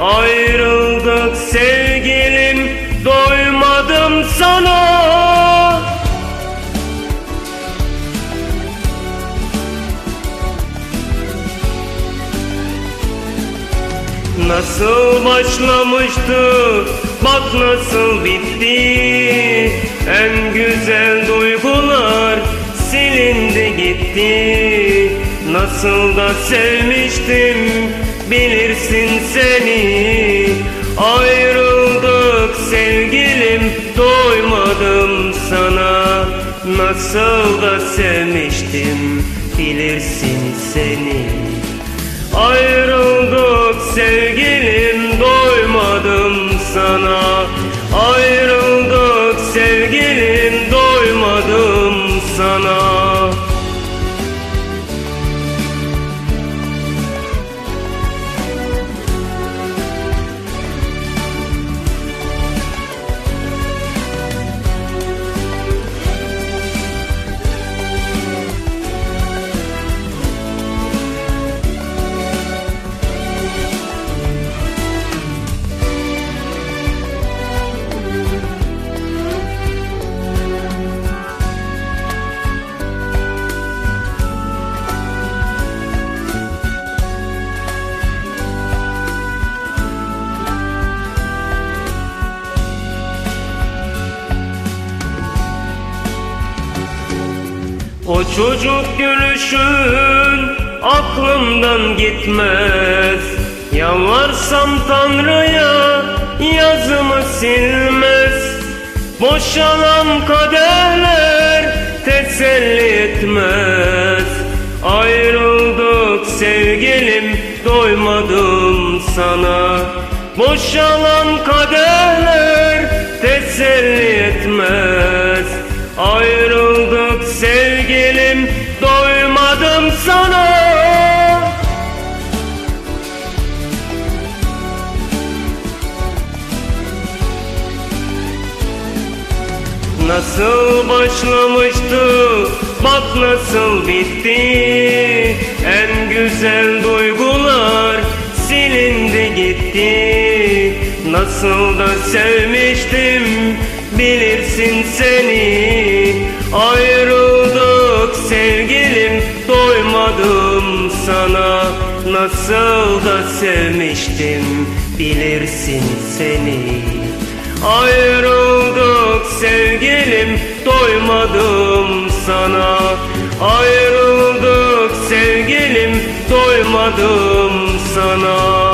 Ayrıldık sevgilim doymadım sana. Nasıl başlamıştı bak nasıl bitti. En güzel duygular silindi gitti Nasıl da sevmiştim bilirsin seni. Ayrıldık sevgilim doymadım sana. Nasıl da sevmiştim bilirsin seni. Ayrıldık O çocuk gülüşün aklımdan gitmez. Yalvarsam Tanrı'ya yazımı silmez. Boşalan kaderler teselli etmez. Ayrıldık sevgilim doymadım sana. Boşalan kaderler Nasıl başlamıştı? Bak nasıl bitti. En güzel duygular silindi gitti. Nasıl da sevmiştim bilirsin seni. Ayrıldık sevgilim doymadım sana. Nasıl da sevmiştim bilirsin seni. Ayrıldık sevgilim doymadım sana. Ayrıldık sevgilim doymadım sana